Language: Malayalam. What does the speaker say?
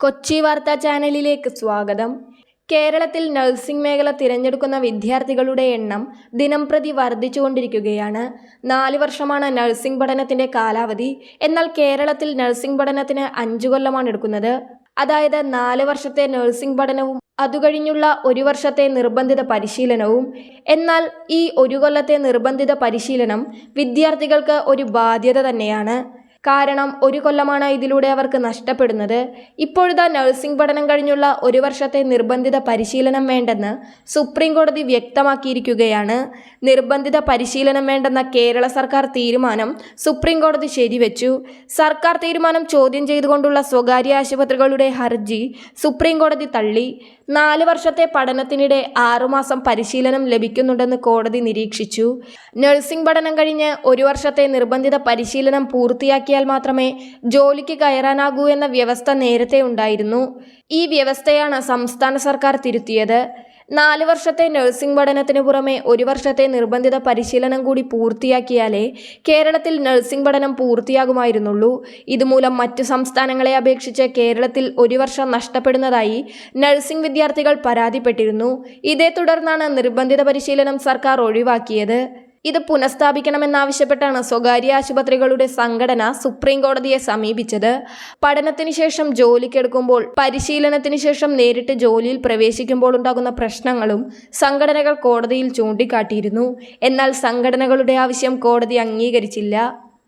കൊച്ചി വാർത്താ ചാനലിലേക്ക് സ്വാഗതം. കേരളത്തിൽ നഴ്സിംഗ് മേഖല തിരഞ്ഞെടുക്കുന്ന വിദ്യാർത്ഥികളുടെ എണ്ണം ദിനംപ്രതി വർദ്ധിച്ചുകൊണ്ടിരിക്കുകയാണ്. നാല് വർഷമാണ് നഴ്സിംഗ് പഠനത്തിന്റെ കാലാവധി. എന്നാൽ കേരളത്തിൽ നഴ്സിംഗ് പഠനത്തിന് അഞ്ചു കൊല്ലമാണ് എടുക്കുന്നത്. അതായത് നാല് വർഷത്തെ നഴ്സിംഗ് പഠനവും അതുകഴിഞ്ഞുള്ള ഒരു വർഷത്തെ നിർബന്ധിത പരിശീലനവും. എന്നാൽ ഈ ഒരു കൊല്ലത്തെ നിർബന്ധിത പരിശീലനം വിദ്യാർത്ഥികൾക്ക് ഒരു ബാധ്യത തന്നെയാണ്. കാരണം ഒരു കൊല്ലമാണ് ഇതിലൂടെ അവർക്ക് നഷ്ടപ്പെടുന്നത്. ഇപ്പോഴത്തെ നഴ്സിംഗ് പഠനം കഴിഞ്ഞുള്ള ഒരു വർഷത്തെ നിർബന്ധിത പരിശീലനം വേണ്ടെന്ന് സുപ്രീം കോടതി വ്യക്തമാക്കിയിരിക്കുകയാണ്. നിർബന്ധിത പരിശീലനം വേണ്ടെന്ന കേരള സർക്കാർ തീരുമാനം സുപ്രീം കോടതി ശരിവെച്ചു. സർക്കാർ തീരുമാനം ചോദ്യം ചെയ്തുകൊണ്ടുള്ള സ്വകാര്യ ആശുപത്രികളുടെ ഹർജി സുപ്രീം കോടതി തള്ളി. നാല് വർഷത്തെ പഠനത്തിനിടെ ആറുമാസം പരിശീലനം ലഭിക്കുന്നുണ്ടെന്ന് കോടതി നിരീക്ഷിച്ചു. നഴ്സിംഗ് പഠനം കഴിഞ്ഞ് ഒരു വർഷത്തെ നിർബന്ധിത പരിശീലനം പൂർത്തിയാക്കിയാൽ മാത്രമേ ജോലിക്ക് കയറാനാകൂ എന്ന വ്യവസ്ഥ നേരത്തെ ഉണ്ടായിരുന്നു. ഈ വ്യവസ്ഥയാണ് സംസ്ഥാന സർക്കാർ തിരുത്തിയത്. നാല് വർഷത്തെ നഴ്സിംഗ് പഠനത്തിന് പുറമെ ഒരു വർഷത്തെ നിർബന്ധിത പരിശീലനം കൂടി പൂർത്തിയാക്കിയാലേ കേരളത്തിൽ നഴ്സിംഗ് പഠനം പൂർത്തിയാകുമായിരുന്നുള്ളൂ. ഇതുമൂലം മറ്റു സംസ്ഥാനങ്ങളെ അപേക്ഷിച്ച് കേരളത്തിൽ ഒരു വർഷം നഷ്ടപ്പെടുന്നതായി നഴ്സിംഗ് വിദ്യാർത്ഥികൾ പരാതിപ്പെട്ടിരുന്നു. ഇതേ തുടർന്നാണ് നിർബന്ധിത പരിശീലനം സർക്കാർ ഒഴിവാക്കിയത്. ഇത് പുനഃസ്ഥാപിക്കണമെന്നാവശ്യപ്പെട്ടാണ് സ്വകാര്യ ആശുപത്രികളുടെ സംഘടന സുപ്രീം കോടതിയെ സമീപിച്ചത്. പഠനത്തിന് ശേഷം ജോലിക്കെടുക്കുമ്പോൾ പരിശീലനത്തിന് ശേഷം നേരിട്ട് ജോലിയിൽ പ്രവേശിക്കുമ്പോൾ ഉണ്ടാകുന്ന പ്രശ്നങ്ങളും സംഘടനകൾ കോടതിയിൽ ചൂണ്ടിക്കാട്ടിയിരുന്നു. എന്നാൽ സംഘടനകളുടെ ആവശ്യം കോടതി അംഗീകരിച്ചില്ല.